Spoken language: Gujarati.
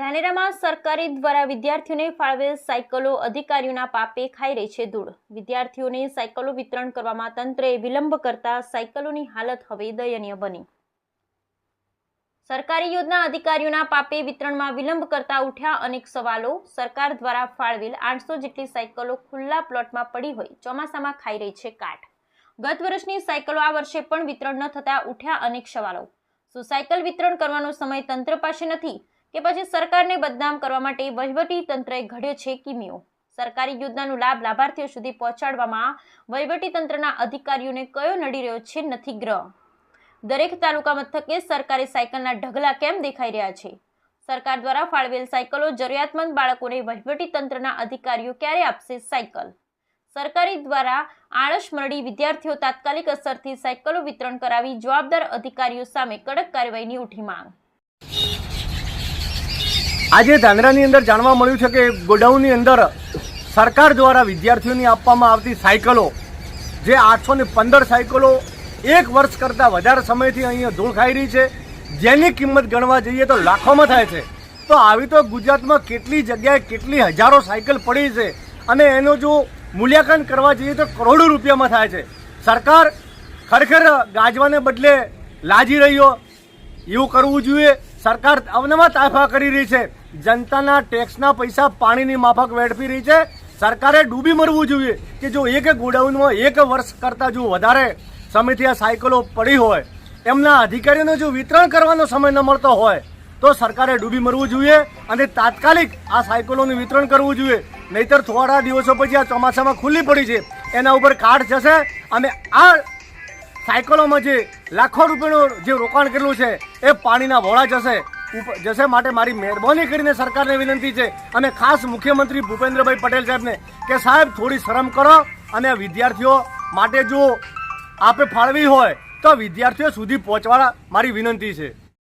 ધાનેરામાં સરકારી દ્વારા વિદ્યાર્થીઓને ફાળવેલ સાયકલો અધિકારીઓના પાપે ખાઈ રહી છે ધૂળ. વિદ્યાર્થીઓને સાયકલો વિતરણ કરવામાં તંત્રએ વિલંબ કરતા સાયકલોની હાલત હવે દયનીય બની. સરકારી યોજના અધિકારીઓના પાપે વિતરણમાં વિલંબ કરતા ઉઠ્યા અનેક સવાલો. સરકાર દ્વારા ફાળવેલ આઠસો જેટલી સાયકલો ખુલ્લા પ્લોટમાં પડી હોય, ચોમાસામાં ખાઈ રહી છે કાટ ગત વર્ષની સાયકલો આ વર્ષે પણ વિતરણ ન થતા ઉઠ્યા અનેક સવાલો. શું સાયકલ વિતરણ કરવાનો સમય તંત્ર પાસે નથી? કે પછી સરકારને બદનામ કરવા માટે વહીવટી તંત્રએ ઘડ્યો છે કિમિયો સરકારી યોજનાનો લાભ લાભાર્થીઓ સુધી પહોંચાડવામાં વહીવટી તંત્રના અધિકારીઓને કયો નડી રહ્યો છે નથી ગ્રહ? દરેક તાલુકા મથકે સરકારી સાયકલના ઢગલા કેમ દેખાઈ રહ્યા છે? સરકાર દ્વારા ફાળવેલ સાયકલો જરૂરિયાતમંદ બાળકોને વહીવટી તંત્રના અધિકારીઓ ક્યારે આપશે સાયકલ? સરકારી દ્વારા આળસ મરડી વિદ્યાર્થીઓ તાત્કાલિક અસરથી સાયકલો વિતરણ કરાવી જવાબદાર અધિકારીઓ સામે કડક કાર્યવાહીની ઉઠી માંગ. આજે ધાંધ્રાની અંદર જાણવા મળ્યું છે કે ગોડાઉનની અંદર સરકાર દ્વારા વિદ્યાર્થીઓને આપવામાં આવતી સાયકલો, જે આઠસો ને પંદર સાયકલો એક વર્ષ કરતાં વધારે સમયથી અહીંયા ધૂળ ખાઈ રહી છે, જેની કિંમત ગણવા જઈએ તો લાખોમાં થાય છે. તો આવી તો ગુજરાતમાં કેટલી જગ્યાએ કેટલી હજારો સાયકલ પડી છે અને એનો જો મૂલ્યાંકન કરવા જઈએ તો કરોડો રૂપિયામાં થાય છે. સરકાર ખરેખર ગાજવાને બદલે લાજી રહ્યો. એવું કરવું જોઈએ. સરકાર અવનવા તાફા કરી રહી છે. જનતાના ટેક્સના પૈસા પાણીની માફક વેડફી રહી છે. સરકારે ડૂબી મરવું જોઈએ કે જો એક ગોડાઉનમાં એક વર્ષ કરતાં જો વધારે સમયથી આ સાયકલો પડી હોય એમના અધિકારીઓને જો વિતરણ કરવાનો સમય ન મળતો હોય, તો સરકારે ડૂબી મરવું જોઈએ અને તાત્કાલિક આ સાયકલોનું વિતરણ કરવું જોઈએ. નહીતર થોડા દિવસો પછી આ ચોમાસામાં ખુલ્લી પડી છે. એના ઉપર કાઢ જશે અને આ સાયકલોમાં જે લાખો રૂપિયાનું જે રોકાણ કરેલું છે, એ પાણીના વોળા જશે. જશે માટે મારી મહેરબાની કરીને સરકારને વિનંતી છે અને ખાસ મુખ્યમંત્રી ભૂપેન્દ્રભાઈ પટેલ સાહેબને કે સાહેબ, થોડી શરમ કરો અને વિદ્યાર્થીઓ માટે જો આપે ફાળવી હોય, તો વિદ્યાર્થીઓ સુધી પહોંચવા મારી વિનંતી છે.